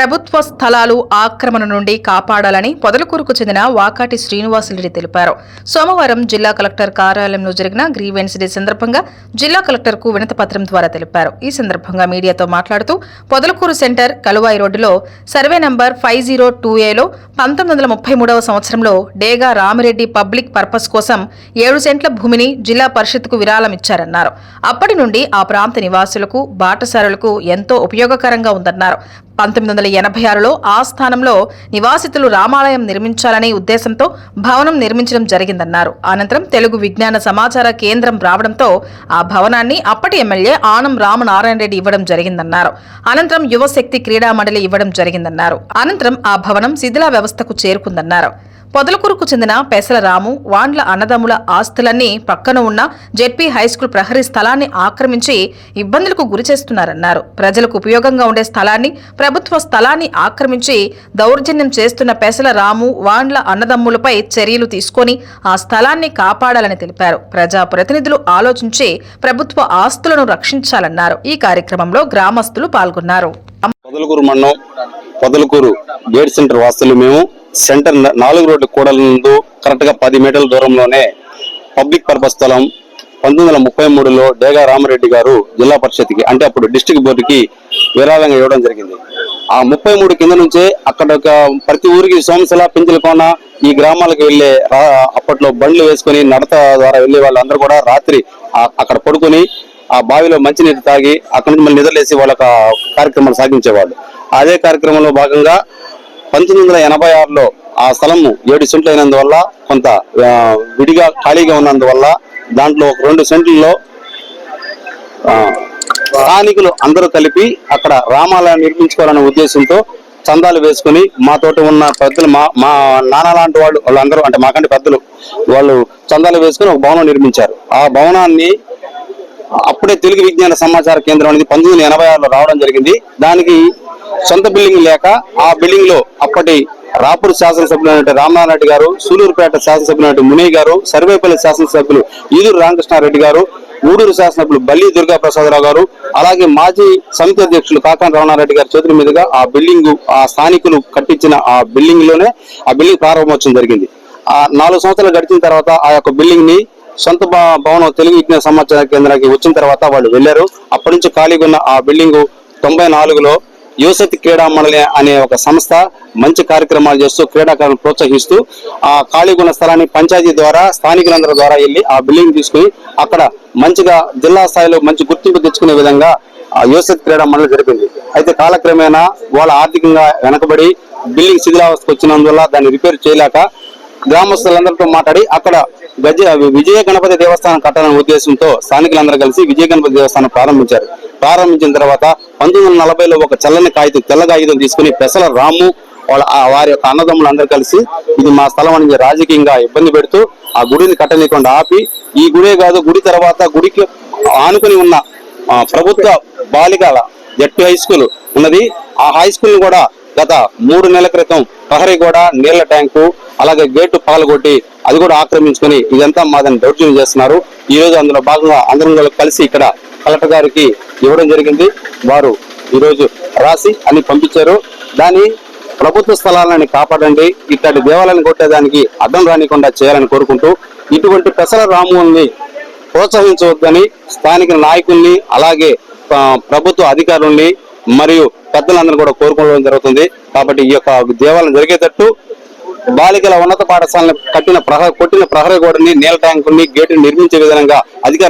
ప్రభుత్వ స్థలాలు ఆక్రమణ నుండి కాపాడాలని పొదలకూరుకు చెందిన వాకాటి శ్రీనివాసులరెడ్డి తెలిపారు. సోమవారం జిల్లా కలెక్టర్ కార్యాలయంలో జరిగిన గ్రీవెన్స్ డే సందర్భంగా జిల్లా కలెక్టర్కు వినతిపత్రం ద్వారా తెలిపారు. ఈ సందర్భంగా మీడియాతో మాట్లాడుతూ పొదలకూరు సెంటర్ కలువాయి రోడ్డులో survey number five zero two ఏలో పంతొమ్మిది వందల ముప్పై మూడవ సంవత్సరంలో డేగా రామిరెడ్డి పబ్లిక్ పర్పస్ కోసం ఏడు సెంట్ల భూమిని జిల్లా పరిషత్కు విరాళం ఇచ్చారన్నారు అప్పటి నుండి ఆ ప్రాంత నివాసులకు బాటసారులకు ఎంతో ఉపయోగకరంగా ఉందన్నారు. పంతొమ్మిది వందల ఎనభై ఆరులో ఆ స్థానంలో నివాసితులు రామాలయం నిర్మించాలనే ఉద్దేశంతో భవనం నిర్మించడం జరిగిందన్నారు. అనంతరం తెలుగు విజ్ఞాన సమాచార కేంద్రం రావడంతో ఆ భవనాన్ని అప్పటి ఎమ్మెల్యే ఆనం రామనారాయణ రెడ్డి ఇవ్వడం జరిగిందన్నారు. అనంతరం యువశక్తి క్రీడా మండలి ఇవ్వడం జరిగిందన్నారు. అనంతరం ఆ భవనం శిథిలా వ్యవస్థకు చేరుకుందన్నారు. పొదలకూరుకు చెందిన పెసల రాము వాండ్ల అన్నదమ్ముల ఆస్తులన్నీ పక్కన ఉన్న జెడ్పీ హైస్కూల్ ప్రహరీ స్థలాన్ని ఆక్రమించి ఇబ్బందులకు గురి చేస్తున్నారన్నారు. ప్రజలకు ఉపయోగంగా ఉండే స్థలాన్ని ప్రభుత్వ స్థలాన్ని ఆక్రమించి దౌర్జన్యం చేస్తున్న పెసల రాము వాండ్ల అన్నదమ్ములపై చర్యలు తీసుకొని ఆ స్థలాన్ని కాపాడాలని తెలిపారు. ప్రజా ప్రతినిధులు ఆలోచించి ప్రభుత్వ ఆస్తులను రక్షించాలన్నారు. ఈ కార్యక్రమంలో గ్రామస్తులు పాల్గొన్నారు. పొదలకూరు మండలం పొదలకూరు గేట్ సెంటర్ వాస్తులు మేము సెంటర్ నాలుగు రోడ్డు కూడల ముందు కరెక్ట్గా పది మీటర్ల దూరంలోనే పబ్లిక్ పర్పస్ స్థలం పంతొమ్మిది వందల ముప్పై మూడులో డేగా రామరెడ్డి గారు జిల్లా పరిషత్కి అంటే అప్పుడు డిస్టిక్ బోర్డుకి విరాళంగా ఇవ్వడం జరిగింది. ఆ ముప్పై మూడు కింద నుంచే అక్కడ ఒక ప్రతి ఊరికి సోమశిల పింజలకోన ఈ గ్రామాలకు వెళ్ళే అప్పట్లో బండ్లు వేసుకొని నడత ద్వారా వెళ్ళే వాళ్ళందరూ కూడా రాత్రి అక్కడ పడుకొని ఆ బావిలో మంచినీరు తాగి అక్కడి నుంచి మళ్ళీ నిద్రలేసి వాళ్ళ కార్యక్రమాలు సాగించేవాళ్ళు. అదే కార్యక్రమంలో భాగంగా పంతొమ్మిది వందల ఎనభై ఆరులో ఆ స్థలము ఏడు సెంట్లు అయినందువల్ల కొంత విడిగా ఖాళీగా ఉన్నందువల్ల దాంట్లో ఒక రెండు సెంట్లలో స్థానికులు అందరూ కలిపి అక్కడ రామాలయం నిర్మించుకోవాలనే ఉద్దేశంతో చందాలు వేసుకుని మాతోటి ఉన్న పెద్దలు మా మా నాన్న లాంటి వాళ్ళు వాళ్ళందరూ అంటే మాకంటే పెద్దలు వాళ్ళు చందాలు వేసుకుని ఒక భవనం నిర్మించారు. ఆ భవనాన్ని అప్పుడే తెలుగు విజ్ఞాన సమాచార కేంద్రం అనేది పంతొమ్మిది వందల ఎనభై ఆరులో రావడం జరిగింది. దానికి సొంత బిల్డింగ్ లేక ఆ బిల్డింగ్లో అప్పటి రాపూర్ శాసనసభ్యులు రామనారాయణ రెడ్డి గారు సూలూరుపేట శాసనసభ్యులైన మునయ్య గారు సర్వేపల్లి శాసనసభ్యులు ఈదూరు రామకృష్ణారెడ్డి గారు ఊడూరు శాసనసభ్యులు బల్లి దుర్గా ప్రసాదరావు గారు అలాగే మాజీ సమితి అధ్యక్షులు కాకాని రమణారెడ్డి గారి చేతుల మీదుగా ఆ బిల్డింగ్ ఆ స్థానికులు కట్టించిన ఆ బిల్డింగ్లోనే ఆ బిల్డింగ్ ప్రారంభోత్సవం జరిగింది. ఆ నాలుగు సంవత్సరాలు గడిచిన తర్వాత ఆ యొక్క బిల్డింగ్ని సొంత భవనం తెలుగు విజ్ఞాన సమాచార కేంద్రానికి వచ్చిన తర్వాత వాళ్ళు వెళ్ళారు అప్పటి నుంచి ఖాళీగా ఉన్న ఆ బిల్డింగ్ తొంభై నాలుగులో యువశక్తి క్రీడా మండలి అనే ఒక సంస్థ మంచి కార్యక్రమాలు చేస్తూ క్రీడాకారులను ప్రోత్సహిస్తూ ఆ ఖాళీగా ఉన్న స్థలాన్ని పంచాయతీ ద్వారా స్థానికులందరి ద్వారా వెళ్ళి ఆ బిల్డింగ్ తీసుకుని అక్కడ మంచిగా జిల్లా స్థాయిలో మంచి గుర్తింపు తెచ్చుకునే విధంగా ఆ యువశక్తి క్రీడా మండలి జరిపింది. అయితే కాలక్రమేణా వాళ్ళ ఆర్థికంగా వెనకబడి బిల్డింగ్ శిథిలావస్థకు వచ్చినందువల్ల దాన్ని రిపేర్ చేయలేక గ్రామస్తులందరితో మాట్లాడి అక్కడ గజ విజయ గణపతి దేవస్థానం కట్టాలనే ఉద్దేశంతో స్థానికులందరూ కలిసి విజయ గణపతి దేవస్థానం ప్రారంభించారు. ప్రారంభించిన తర్వాత పంతొమ్మిది వందల నలభైలో ఒక చల్లని కాగితం తెల్ల కాగితం తీసుకుని పెసల రాము వాళ్ళ వారి యొక్క అన్నదమ్ములందరూ కలిసి ఇది మా స్థలం అని రాజకీయంగా ఇబ్బంది పెడుతూ ఆ గుడిని కట్టనీయకుండా ఆపి ఈ గుడే కాదు గుడి తర్వాత గుడికి ఆనుకుని ఉన్న ప్రభుత్వ బాలికల జట్టు హై స్కూల్ ఉన్నది. ఆ హై స్కూల్ కూడా గత మూడు నెలల క్రితం ప్రహరీ నీళ్ళ ట్యాంకు అలాగే గేటు పగలగొట్టి అది కూడా ఆక్రమించుకొని ఇదంతా మాదని దౌర్జన్యం చేస్తున్నారు. ఈ రోజు అందులో భాగంగా అందరం కలిసి ఇక్కడ కలెక్టర్ గారికి ఇవ్వడం జరిగింది. వారు ఈ రోజు రాసి అని పంపించారు. దాని ప్రభుత్వ స్థలాలని కాపాడండి. ఇట్లాంటి దేవాలయాన్ని కొట్టేదానికి అడ్డం రానికుండా చేయాలని కోరుకుంటూ ఇటువంటి పెసల రాముల్ని ప్రోత్సహించవద్దని స్థానిక నాయకుల్ని అలాగే ప్రభుత్వ అధికారుల్ని మరియు పెద్దలందరూ కూడా కోరుకోవడం జరుగుతుంది. కాబట్టి ఈ యొక్క దేవాలయం జరిగేటట్టు బాలికల ఉన్నత పాఠశాలను కట్టిన ప్రహ కొట్టిన ప్రహరీ గోడని నీళ్ళ ట్యాంకుని గేటుని నిర్మించే విధంగా అధికారులు